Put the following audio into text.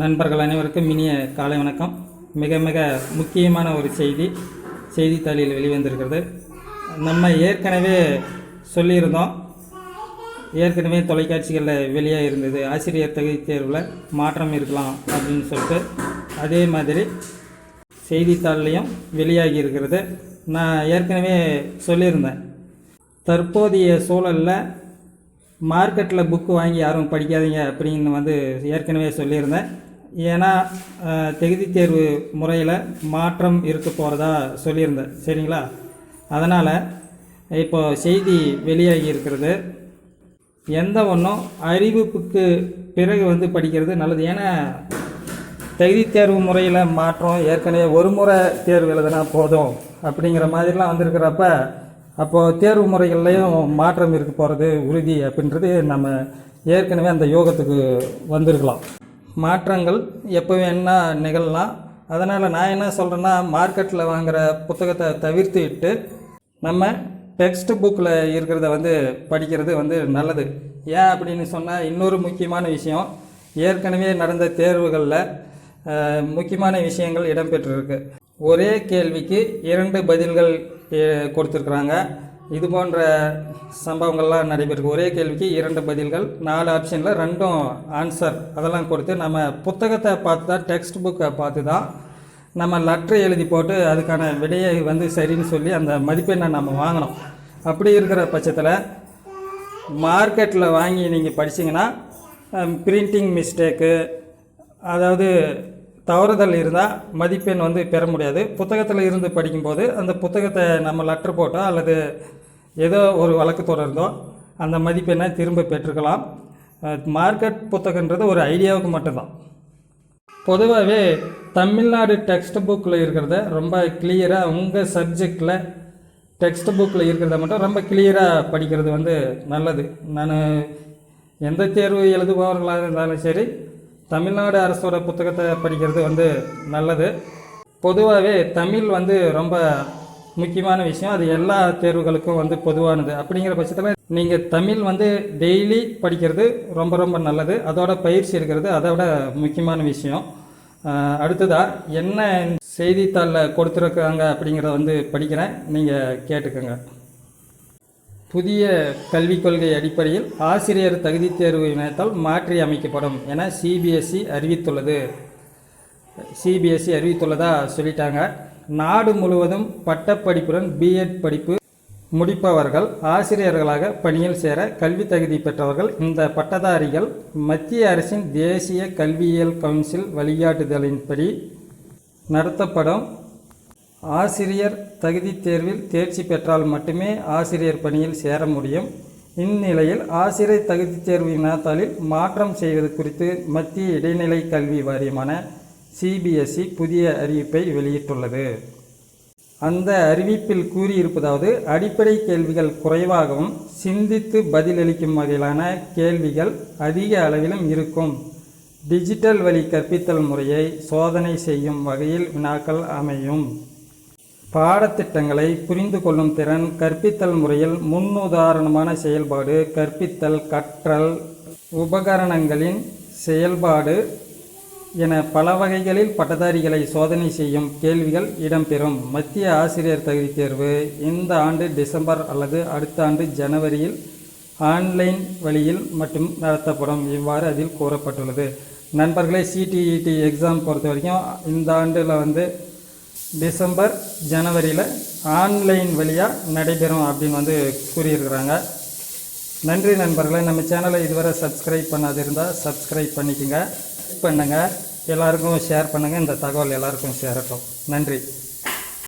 நண்பர்கள் அனைவருக்கும் இனிய காலை வணக்கம். மிக மிக முக்கியமான ஒரு செய்தி செய்தித்தாளில் வெளிவந்திருக்கிறது. நம்ம ஏற்கனவே சொல்லியிருந்தோம். ஏற்கனவே தொலைக்காட்சிகளில் வெளியாக இருந்தது. ஆசிரியர் தகுதி தேர்வில் மாற்றம் இருக்கலாம் அப்படின்னு சொல்லிட்டு அதே மாதிரி செய்தித்தாள்லேயும் வெளியாகி இருக்கிறது. நான் ஏற்கனவே சொல்லியிருந்தேன். தற்போதைய சூழலில் மார்க்கெட்டில் புக்கு வாங்கி யாரும் படிக்காதீங்க அப்படின்னு வந்து ஏற்கனவே சொல்லியிருந்தேன். ஏன்னா தகுதி தேர்வு முறையில் மாற்றம் இருக்க போகிறதா சொல்லியிருந்தேன். சரிங்களா? அதனால் இப்போ செய்தி வெளியாகி இருக்கிறது. எந்த ஒன்றும் அறிவிப்புக்கு பிறகு வந்து படிக்கிறது நல்லது. ஏன்னா தகுதி தேர்வு முறையில் மாற்றம் ஏற்கனவே ஒரு முறை தேர்வு எழுதுனா போதும் அப்படிங்கிற மாதிரிலாம் வந்திருக்கிறப்ப அப்போது தேர்வு முறைகள்லையும் மாற்றம் இருக்க போகிறது உறுதி அப்படின்றது நம்ம ஏற்கனவே அந்த யோகத்துக்கு வந்திருக்கலாம். மாற்றங்கள் எப்போ வேணா நிகழலாம். அதனால் நான் என்ன சொல்கிறேன்னா மார்க்கெட்டில் வாங்குகிற புத்தகத்தை தவிர்த்துட்டு நம்ம டெக்ஸ்ட் புக்கில் இருக்கிறத வந்து படிக்கிறது வந்து நல்லது. ஏன் அப்படின்னு சொன்னால் இன்னொரு முக்கியமான விஷயம் ஏற்கனவே நடந்த தேர்வுகளில் முக்கியமான விஷயங்கள் இடம்பெற்றிருக்கு. ஒரே கேள்விக்கு இரண்டு பதில்கள் கொடுத்துருக்குறாங்க. இது போன்ற சம்பவங்கள்லாம் நடைபெற்றிருக்கு ஒரே கேள்விக்கு இரண்டு பதில்கள் நாலு ஆப்ஷனில் ரெண்டும் ஆன்சர் அதெல்லாம் கொடுத்து நம்ம புத்தகத்தை பார்த்து தான் டெக்ஸ்ட் புக்கை பார்த்து தான் நம்ம லெட்ரு எழுதி போட்டு அதுக்கான விடையை வந்து சரின்னு சொல்லி அந்த மதிப்பெண்ணை நம்ம வாங்கினோம் அப்படி இருக்கிற பட்சத்தில் மார்க்கெட்டில் வாங்கி நீங்கள் படிச்சீங்கன்னா பிரிண்டிங் மிஸ்டேக்கு அதாவது தவறுதல் இருந்தால் மதிப்பெண் வந்து பெற முடியாது. புத்தகத்தில் இருந்து படிக்கும்போது அந்த புத்தகத்தை நம்ம லெட்ரு போட்டோ அல்லது ஏதோ ஒரு வழக்கு தொடர்ந்தோ அந்த மதிப்பெண்ணை திரும்ப பெற்றுக்கலாம். மார்க்கெட் புத்தகன்றது ஒரு ஐடியாவுக்கு மட்டும்தான். பொதுவாகவே தமிழ்நாடு டெக்ஸ்ட் புக்கில் இருக்கிறத ரொம்ப கிளியராக உங்கள் சப்ஜெக்டில் டெக்ஸ்ட் புக்கில் இருக்கிறத மட்டும் ரொம்ப கிளியராக படிக்கிறது வந்து நல்லது. நான் எந்த தேர்வு எழுதுபவர்களாக இருந்தாலும் சரி தமிழ்நாடு அரசோட புத்தகத்தை படிக்கிறது வந்து நல்லது. பொதுவாகவே தமிழ் வந்து ரொம்ப முக்கியமான விஷயம். அது எல்லா தேர்வுகளுக்கும் வந்து பொதுவானது. அப்படிங்கிற பட்சத்தில் நீங்கள் தமிழ் வந்து டெய்லி படிக்கிறது ரொம்ப ரொம்ப நல்லது. அதோட பயிற்சி இருக்கிறது அதோட முக்கியமான விஷயம். அடுத்ததாக என்ன செய்தித்தாளில் கொடுத்துருக்காங்க அப்படிங்கிறத வந்து படிக்கிறேன். நீங்கள் கேட்டுக்கோங்க. புதிய கல்விக் கொள்கை அடிப்படையில் ஆசிரியர் தகுதி தேர்வு இணையத்தால் மாற்றி அமைக்கப்படும் என சிபிஎஸ்இ அறிவித்துள்ளது. சிபிஎஸ்இ அறிவித்துள்ளதா சொல்லிட்டாங்க. நாடு முழுவதும் பட்டப்படிப்புடன் பிஎட் படிப்பு முடிப்பவர்கள் ஆசிரியர்களாக பணியில் சேர கல்வி தகுதி பெற்றவர்கள் இந்த பட்டதாரிகள் மத்திய அரசின் தேசிய கல்வியியல் கவுன்சில் வழிகாட்டுதலின்படி நடத்தப்படும் ஆசிரியர் தகுதி தேர்வில் தேர்ச்சி பெற்றால் மட்டுமே ஆசிரியர் பணியில் சேர முடியும். இந்நிலையில் ஆசிரியர் தகுதி தேர்வு வினாத்தாளில் மாற்றம் செய்வது குறித்து மத்திய இடைநிலை கல்வி வாரியமான சிபிஎஸ்இ புதிய அறிவிப்பை வெளியிட்டுள்ளது. அந்த அறிவிப்பில் கூறியிருப்பதாவது அடிப்படை கேள்விகள் குறைவாகவும் சிந்தித்து பதிலளிக்கும் வகையிலான கேள்விகள் அதிக அளவிலும் இருக்கும். டிஜிட்டல் வழி கற்பித்தல் முறையை சோதனை செய்யும் வகையில் வினாக்கள் அமையும். பாடத்திட்டங்களை புரிந்து கொள்ளும் திறன் கற்பித்தல் முறையில் முன்னுதாரணமான செயல்பாடு கற்பித்தல் கற்றல் உபகரணங்களின் செயல்பாடு என பல வகைகளில் பட்டதாரிகளை சோதனை செய்யும் கேள்விகள் இடம்பெறும். மத்திய ஆசிரியர் தகுதி தேர்வு இந்த ஆண்டு டிசம்பர் அல்லது அடுத்த ஆண்டு ஜனவரியில் ஆன்லைன் வழியில் மட்டும் நடத்தப்படும். இவ்வாறு அதில் கூறப்பட்டுள்ளது. நண்பர்களே சிடிஇடி எக்ஸாம் பொறுத்த வரைக்கும் இந்த ஆண்டில் வந்து டிசம்பர் ஜனவரியில் ஆன்லைன் வழியாக நடைபெறும் அப்படின்னு வந்து கூறியிருக்கிறாங்க. நன்றி நண்பர்களே. நம்ம சேனலை இதுவரை சப்ஸ்கிரைப் பண்ணாது இருந்தால் சப்ஸ்கிரைப் பண்ணிக்கோங்க. பண்ணுங்கள் எல்லாருக்கும் ஷேர் பண்ணுங்கள் இந்த தகவல் எல்லாருக்கும் சேரட்டும் நன்றி.